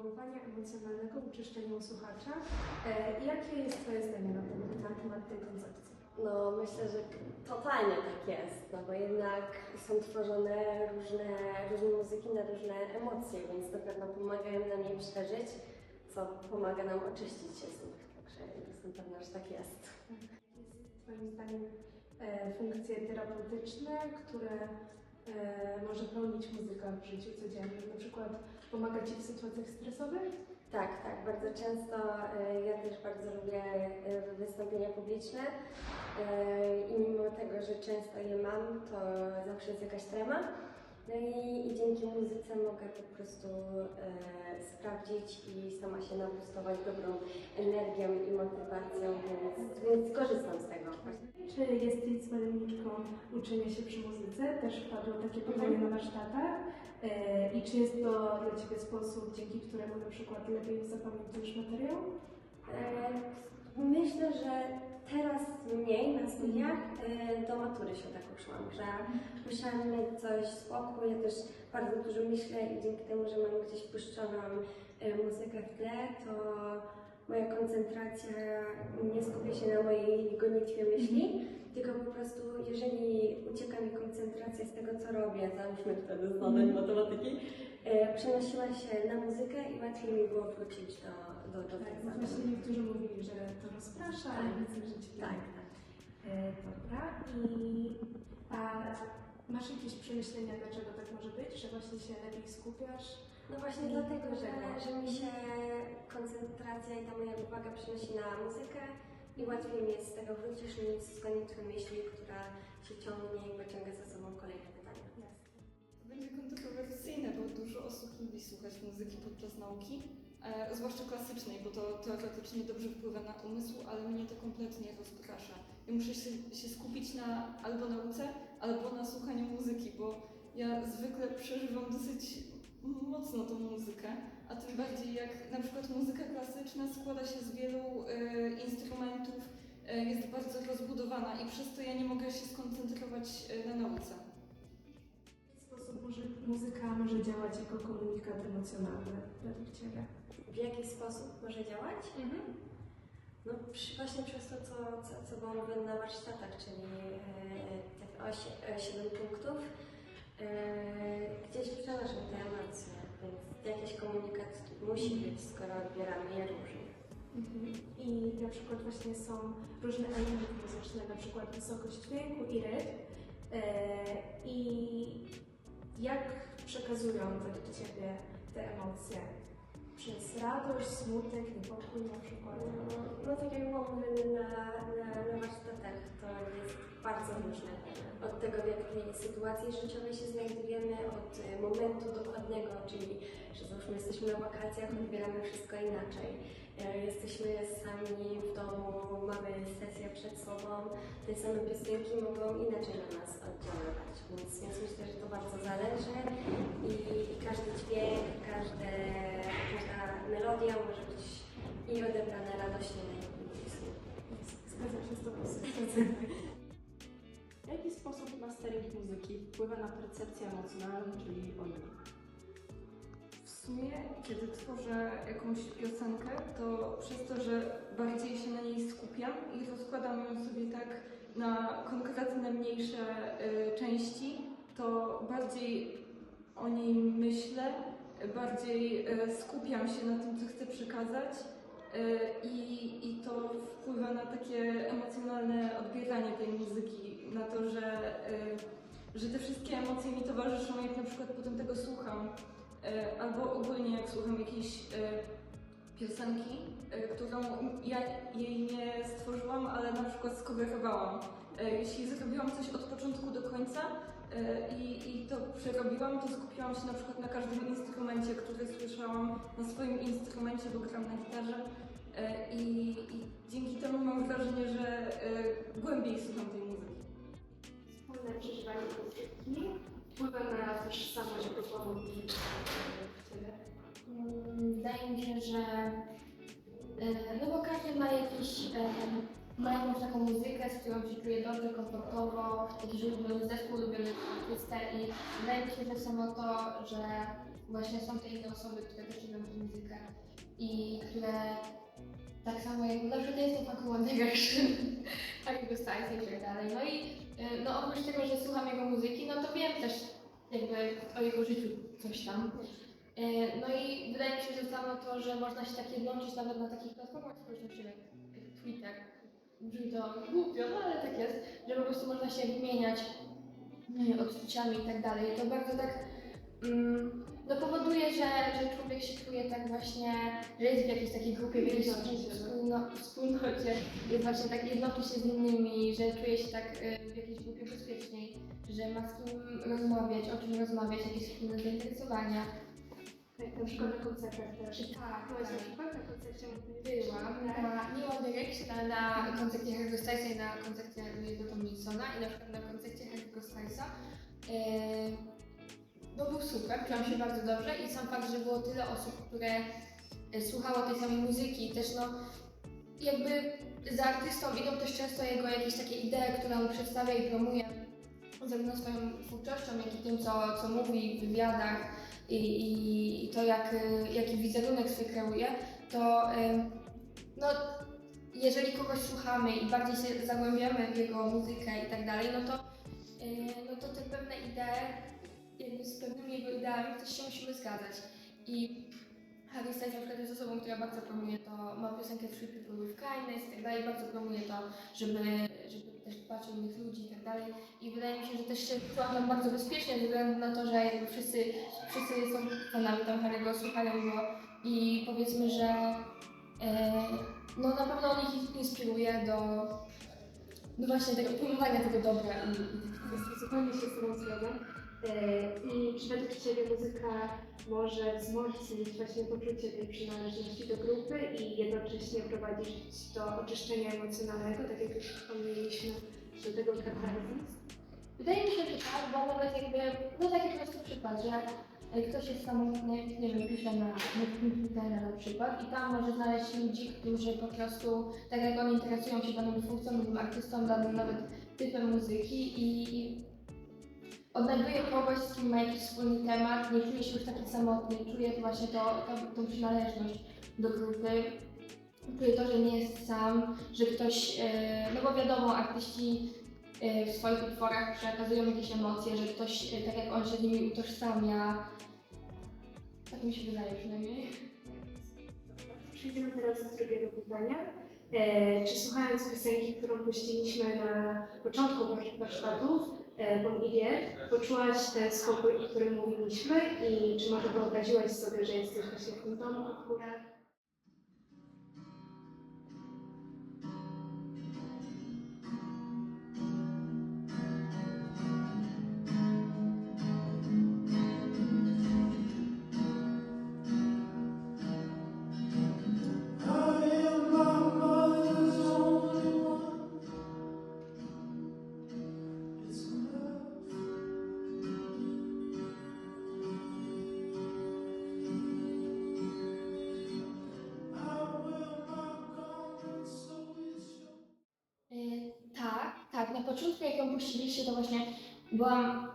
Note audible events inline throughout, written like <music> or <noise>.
wywoływania emocjonalnego uczyszczenia słuchacza. E, jakie jest Twoje zdanie na, ten, na temat tej koncepcji? No myślę, że totalnie tak jest, no bo jednak są tworzone różne, różne muzyki na różne emocje, więc na pewno pomagają nam je przeżyć, co pomaga nam oczyścić się z nich. Także jestem pewna, że tak jest. Jest Twoim zdaniem e, funkcje terapeutyczne, które e, może pełnić muzyka w życiu codziennym? Na przykład pomaga Ci w sytuacjach stresowych? Tak, tak, bardzo często e, ja też bardzo lubię e, wystąpienia publiczne i mimo tego, że często je mam, to zawsze jest jakaś trema. No i, i dzięki muzyce mogę po prostu e, sprawdzić i sama się nabustować dobrą energią i motywacją, więc, więc korzystam z tego. Czy jesteś zwolenniczką uczenia się przy muzyce? Też padło takie pytanie na warsztatach. E, I czy jest to dla Ciebie sposób, dzięki któremu na przykład lepiej zapamiętujesz materiał? E, Myślę, że teraz mniej na studiach e, do matury się tak uczyłam, że musiałam mieć coś z boku. Ja też bardzo dużo myślę i dzięki temu, że mam gdzieś puszczoną e, muzykę w tle, to moja koncentracja nie skupia się na mojej gonitwie myśli, tylko po prostu jeżeli ucieka mi koncentracja z tego, co robię, załóżmy wtedy z zadań matematyki, e, przenosiła się na muzykę i łatwiej mi było wrócić do, do, do Tak, zadań. właśnie niektórzy mówili, że to rozprasza, ale widzę, że Ci Tak, tak. E, Dobra. I a masz jakieś przemyślenia, dlaczego tak może być, że właśnie się lepiej skupiasz? No właśnie dlatego, że, Dlatego. że mi się koncentracja i ta moja uwaga przenosi na muzykę i łatwiej mi jest z tego wrócić niż z gonitwy myśli, która się ciągnie i pociąga za sobą kolejne pytania. To będzie kontrowersyjne, bo dużo osób lubi słuchać muzyki podczas nauki, e, zwłaszcza klasycznej, bo to teoretycznie dobrze wpływa na umysł, ale mnie to kompletnie rozprasza. Ja muszę się, się skupić na albo nauce, albo na słuchaniu muzyki, bo ja zwykle przeżywam dosyć mocno tą muzykę, a tym bardziej jak na przykład muzyka klasyczna składa się z wielu e, instrumentów, e, jest bardzo rozbudowana i przez to ja nie mogę się skoncentrować na nauce. W jaki sposób może, muzyka może działać jako komunikat emocjonalny według Ciebie? W jaki sposób może działać? No przy, właśnie przez to, co, co, co było mówione na warsztatach, czyli e, te osie, e, 7 punktów, e, gdzieś przenoszą te emocje, więc jakiś komunikat musi być, skoro odbieramy je różnie. I na przykład właśnie są różne elementy muzyczne, na przykład wysokość dźwięku i rytm. E, I jak przekazują według Ciebie te emocje? Przez radość, smutek, niepokój na przykład? No tak jak było na, na, na warsztatach, to jest bardzo różne. Od tego, w jakiej sytuacji życiowej się znajdujemy, od e, momentu dokładnego, czyli że załóżmy jesteśmy na wakacjach, odbieramy wszystko inaczej. E, Jesteśmy sami w domu, mamy sesję przed sobą, te same piosenki mogą inaczej na nas oddziaływać. Więc, więc myślę, że to bardzo zależy i, i każdy dźwięk, każde, każda melodia może być i odebrane radośnie i smutnie. Zgadzam się z Tobą. <laughs> wpływa na percepcję emocjonalną, czyli odbiór? W sumie, kiedy tworzę jakąś piosenkę, to przez to, że bardziej się na niej skupiam i rozkładam ją sobie tak na konkretne, mniejsze y, części, to bardziej o niej myślę, bardziej y, skupiam się na tym, co chcę przekazać. y, I, I to wpływa na takie emocjonalne odbieranie tej muzyki, na to, że, y, że te wszystkie emocje mi towarzyszą, jak na przykład potem tego słucham. E, albo ogólnie jak słucham jakiejś e, piosenki, e, którą ja jej nie stworzyłam, ale na przykład skowerowałam. Jeśli zrobiłam coś od początku do końca i, i to przerobiłam, to skupiłam się na przykład na każdym instrumencie, który słyszałam, na swoim instrumencie, bo gram na gitarze. I, I dzięki temu mam wrażenie, że głębiej słucham tej muzyki. Wspólne przeżywanie muzyki wpływa na tożsamość grupową? Mm, Wydaje mi się, że e, no bo każdy ma jakiś, e, ma jakąś taką muzykę, z którą się czuje dobrze, komfortowo, jakiś ulubiony zespół, ulubiony artystę i wydaje mi się, że samo to, że właśnie są te inne osoby, które też lubią muzykę i które tak samo jak przykład ja jestem fanką One Direction, takiego Styles i tak dalej. No i y, no oprócz tego, że słucham jego muzyki, no to wiem też jakby o jego życiu coś tam. Y, No i wydaje mi się, że samo to, że można się tak jednoczyć nawet na takich platformach społecznościowych jak Twitter. Brzmi to głupio, no ale tak jest, że po prostu można się wymieniać odczuciami i tak dalej. To bardzo tak mm, no powoduje, że, czuje tak właśnie, że jest w jakiejś takiej grupie, w jakiejś wspólno, wspólnocie, jest właśnie tak jednoczy się z innymi, że czuje się tak y, w jakiejś grupie bezpieczniej, że ma z kim rozmawiać, o czym rozmawiać, jakieś wspólne zainteresowania. Tak, na przykład na koncertach też. Tak, Byłaś na przykład na koncercie Byłam na, nie One Direction, ale na koncercie Harry'ego Stylesa i na koncercie Louis'a Tomlinsona i na przykład na koncercie Harry'ego Stylesa. Yy, no był super, czułam się bardzo dobrze i sam fakt, że było tyle osób, które e, słuchało tej samej muzyki i też no jakby za artystą idą też często jego jakieś takie idee, które on przedstawia i promuje zarówno swoją twórczością, jak i tym, co, co mówi w wywiadach i, i, i to, jak, y, jaki wizerunek swój kreuje, to ym, no, jeżeli kogoś słuchamy i bardziej się zagłębiamy w jego muzykę i tak dalej, no to, no to te pewne idee, jakby z pewnymi jego ideami też się musimy zgadzać. I Harry Styles na przykład jest osobą, która bardzo promuje to, ma piosenkę Three People with Kindness i tak dalej, bardzo promuje to, żeby, żeby też dbać o innych ludzi i tak dalej. I wydaje mi się, że też się czułam tam bardzo bezpiecznie, ze względu na to, że jakby wszyscy, wszyscy są fanami tam Harry'ego, słuchają go i powiedzmy, że e, no na pewno on ich inspiruje do, do właśnie tego pojmowania tego dobra i, i zgadzam. E, I czy według Ciebie muzyka może wzmocnić właśnie poczucie tej przynależności do grupy i jednocześnie prowadzić do oczyszczenia emocjonalnego, tak jak już wspomnieliśmy, do tego katarzis? Wydaje mi się, że tak, bo nawet jakby, no taki prosty przykład, że e, ktoś jest samotny, nie wiem, pisze na Twittera na przykład i tam może znaleźć ludzi, którzy po prostu, tak jak oni interesują się danym twórcą, danym artystą, danym nawet typem muzyki i odnajduje kogoś, z kim ma jakiś wspólny temat, nie czuje się już taki samotny, czuje właśnie to, to, tą przynależność do grupy, czuje to, że nie jest sam, że ktoś, e, no bo wiadomo, artyści e, w swoich utworach przekazują jakieś emocje, że ktoś, e, tak jak on się z nimi utożsamia. Tak mi się wydaje przynajmniej. Przejdziemy teraz do drugiego pytania. Czy słuchając piosenki, którą puściliśmy na początku warsztatów, e, Bon Idiot, poczułaś ten spokój, o którym mówiliśmy i czy może wyobraziłaś sobie, że jesteś właśnie w tym domu akurat? Początku jak ją puściliście, to właśnie byłam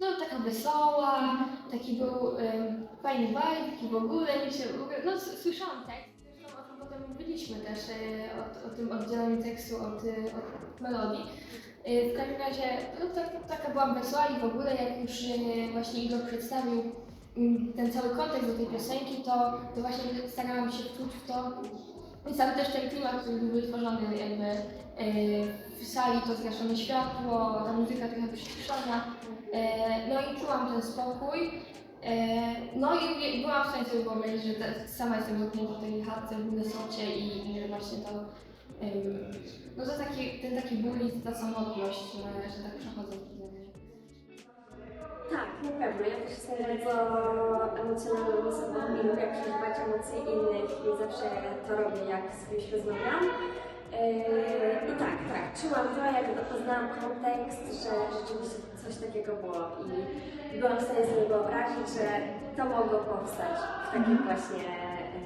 no taka wesoła, taki był ym, fajny vibe, w ogóle mi się, w ogóle, no słyszałam tekst, zresztą o tym potem mówiliśmy też, y, o, o tym oddzieleniu tekstu od, y, od melodii. Y, w każdym razie, no tak, taka byłam wesoła i w ogóle jak już y, właśnie Igor przedstawił mm, ten cały kontekst do tej piosenki, to, to właśnie starałam się wczuć w to i sam też ten klimat, który był wytworzony jakby y, w sali, to zgaszone światło, ta muzyka trochę przyciszona. E, No i czułam ten spokój. E, No i byłam w stanie sobie wyobrazić, że sama jestem zamknięta w tej chatce w Minnesocie i, i że właśnie to, no to taki, ten taki ból i ta samotność, że, tak tym Tak, na pewno. Ja też jestem bardzo emocjonalną osobą i lubię przeżywać emocje innych i zawsze to robię, jak z kimś rozmawiam. Yy, I tak, tak, czułam to, jak poznałam kontekst, że rzeczywiście coś takiego było i byłam w stanie sobie wyobrazić, że to mogło powstać w takich właśnie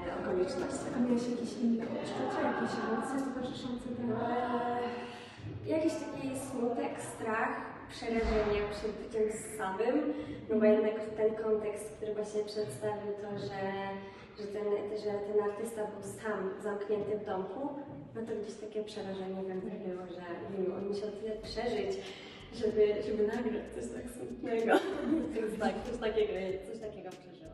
yy, okolicznościach. Miałeś jakieś inne odczucia, jakieś emocje towarzyszące temu? Eee, Jakiś taki smutek, strach, przerażenia przed byciem samym, no bo jednak ten kontekst, który właśnie przedstawił to, że, że, ten, że ten artysta był sam zamknięty w domku, no to gdzieś takie przerażenie we mnie było, że nie on musiał tyle przeżyć, żeby, żeby nagrać coś tak smutnego. Tak, coś takiego, coś takiego przeżyłam.